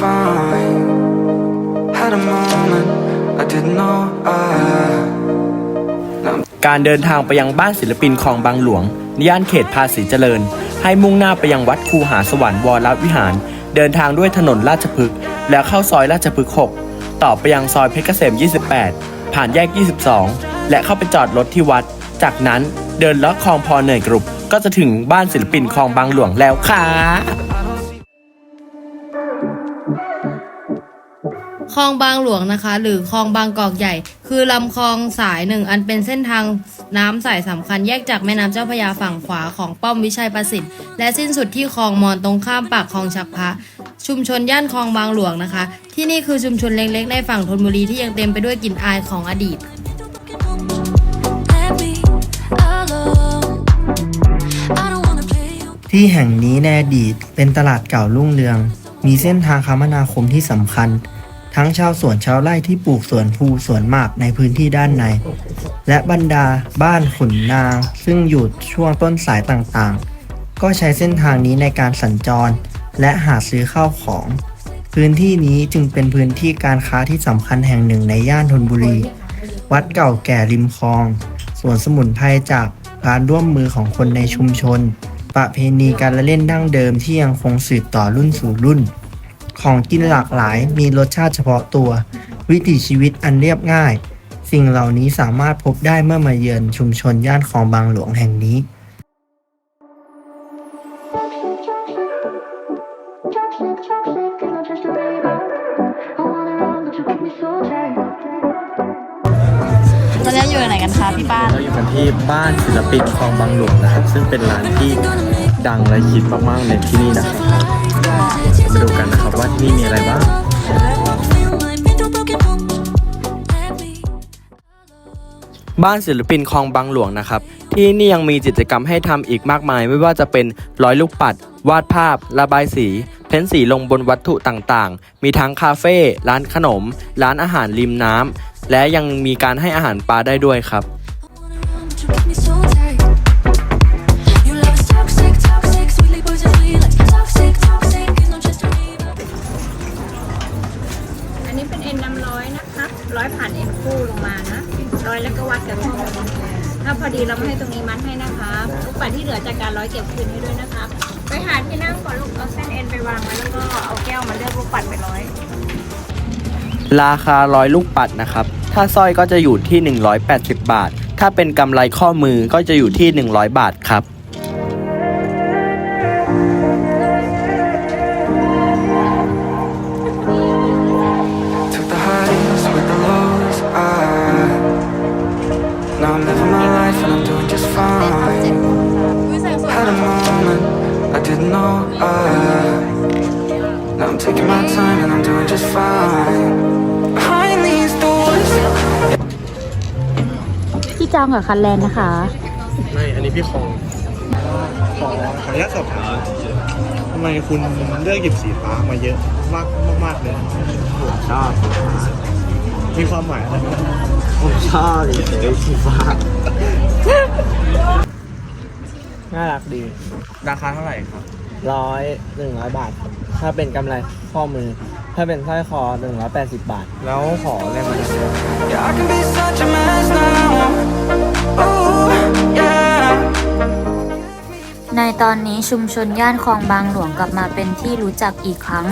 fine. Had a moment I didn't know I. การเดินทางไปยังบ้านศิลปินคลองบางหลวงย่านเขตภาษีเจริญ ให้มุ่งหน้าไปยังวัดคูหาสวรรค์วรวิหาร เดินทางด้วยถนนราชพฤกษ์แล้วเข้าซอยราชพฤกษ์6ต่อไปยังซอยเพชรเกษม 28 ผ่านแยก 22 และเข้าไปจอดรถที่วัด จากนั้นเดินเลาะคลองพอเหนื่อยกรุบก็จะถึงบ้านศิลปินคลองบางหลวงแล้วค่ะ คลองบางหลวงนะคะ หรือคลองบางกอกใหญ่ คือลำคลองสายหนึ่งอันเป็นเส้นทางน้ำสายสำคัญแยกจากแม่น้ำเจ้าพระยาฝั่งขวาของป้อมวิชัยประสิทธิ์ และสิ้นสุดที่คลองมอนตรงข้ามปากคลองชักพระชุมชนย่านคลองบางหลวงนะคะ ที่นี่คือชุมชนเล็กๆในฝั่งธนบุรีที่ยังเต็มไปด้วยกลิ่นอายของอดีตที่แห่งนี้ในอดีตเป็นตลาดเก่ารุ่งเรือง มีเส้นทางคมนาคมที่สำคัญ ทั้งชาวสวนชาวไร่ที่ปลูกสวนภูสวนหมากในพื้นที่ด้านใน และบรรดาบ้านขุนนาง ซึ่งอยู่ช่วงต้นสายต่างๆ ก็ใช้เส้นทางนี้ในการสัญจร และหาซื้อข้าวของ พื้นที่นี้จึงเป็นพื้นที่การค้าที่สำคัญแห่งหนึ่งในย่านธนบุรี วัดเก่าแก่ริมคลองสวนสมุนไพรจากการร่วมมือของคนในชุมชน ประเพณีการละเล่นดั้งเดิมที่ยังคงสืบต่อรุ่นสู่รุ่น ของกินหลากหลายมีรสชาติเฉพาะตัว วิถีชีวิตอันเรียบง่าย สิ่งเหล่านี้สามารถพบได้เมื่อมาเยือนชุมชนย่านคลองบางหลวงแห่งนี้ ตอนนี้อยู่ไหนกันคะพี่ป้านเราอยู่กันที่บ้านศิลปินคลองบางหลวงนะครับ ซึ่งเป็นร้านที่ดังและฮิตมากๆในที่นี่นะครับ มาดูกันนะครับว่าที่นี่มีอะไรบ้างบ้านศิลปินคลองบางหลวงนะครับ ที่นี่ยังมีกิจกรรมให้ทำอีกมากมาย ไม่ว่าจะเป็นร้อยลูกปัด วาดภาพ ระบายสี เพ้นสีลงบนวัตถุต่างๆ มีทั้งคาเฟ่ร้านขนม ร้านอาหารริมน้ำและยังมีการให้อาหารปลาได้ด้วยครับ ถ้าพอดีเราไม่ให้ตรงนี้มัดให้นะคะลูกปัดที่เหลือจากการร้อยเก็บคืนให้ด้วยนะคะไปหาที่นั่งก่อนลูกเอาเส้นเอ็นไปวางไว้แล้วก็เอาแก้วมาเลือกลูกปัดไปร้อย ราคาร้อยลูกปัดนะครับ ถ้าสร้อยก็จะอยู่ที่ 180 บาท ถ้าเป็นกำไรข้อมือก็จะอยู่ที่ 100 บาทครับ จองกับคันแลนนะคะ ไม่ อันนี้พี่คองขอขออนุญาตสอบถามทำไมคุณเลือกหยิบสีฟ้ามาเยอะมากมากๆเลยชอบมีความหมายอะไรไหมผมชอบเลยสีฟ้าน่ารักดี ราคาเท่าไหร่ครับร้อยหนึ่งร้อยบาท ถ้าเป็นกำไรข้อมือ ถ้าเป็นสร้อยคอหนึ่งร้อยแปดสิบบาท แล้วขออะไรมา Yeah, I can be ตอนนี้ชุมชนย่านคลองบางหลวงกลับมาเป็นที่รู้จักอีกครั้ง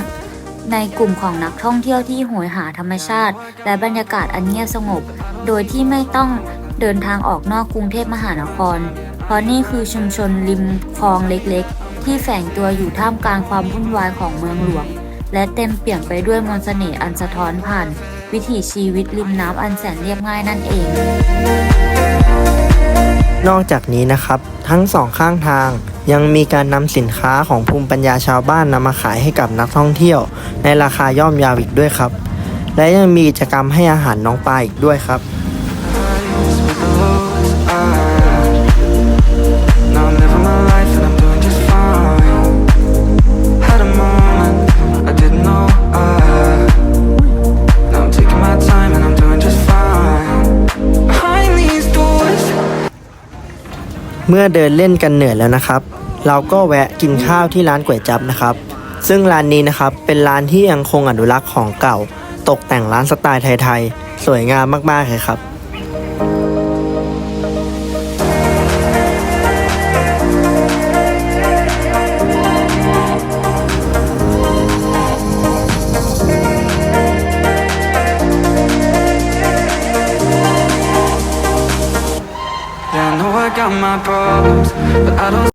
ในกลุ่มของนักท่องเที่ยวที่โหยหาธรรมชาติ และบรรยากาศอันเงียบสงบ โดยที่ไม่ต้องเดินทางออกนอกกรุงเทพมหานคร เพราะนี่คือชุมชนริมคลองเล็กๆ ที่แฝงตัวอยู่ท่ามกลางความวุ่นวายของเมืองหลวง และเต็มเปี่ยมไปด้วยมนต์เสน่ห์อันสะท้อนผ่าน วิถีชีวิตริมน้ำอันแสนเรียบง่ายนั่นเองนอกจากนี้นะครับ ทั้งสองข้างทาง ยังมีการนำสินค้าของภูมิปัญญาชาวบ้านนำมาขายให้กับนักท่องเที่ยว ในราคาย่อมยาวอีกด้วยครับ และยังมีกิจกรรมให้อาหารน้องปลาอีกด้วยครับ มื่อเดินเล่นกันเหนื่อยแล้วนะครับ เราก็แวะกินข้าวที่ร้านก๋วยจับนะครับ ซึ่งร้านนี้นะครับเป็นร้านที่ยังคงอนุรักษ์ของเก่า ตกแต่งร้านสไตล์ไทยๆ สวยงามมากๆเลยครับ problems, but I don't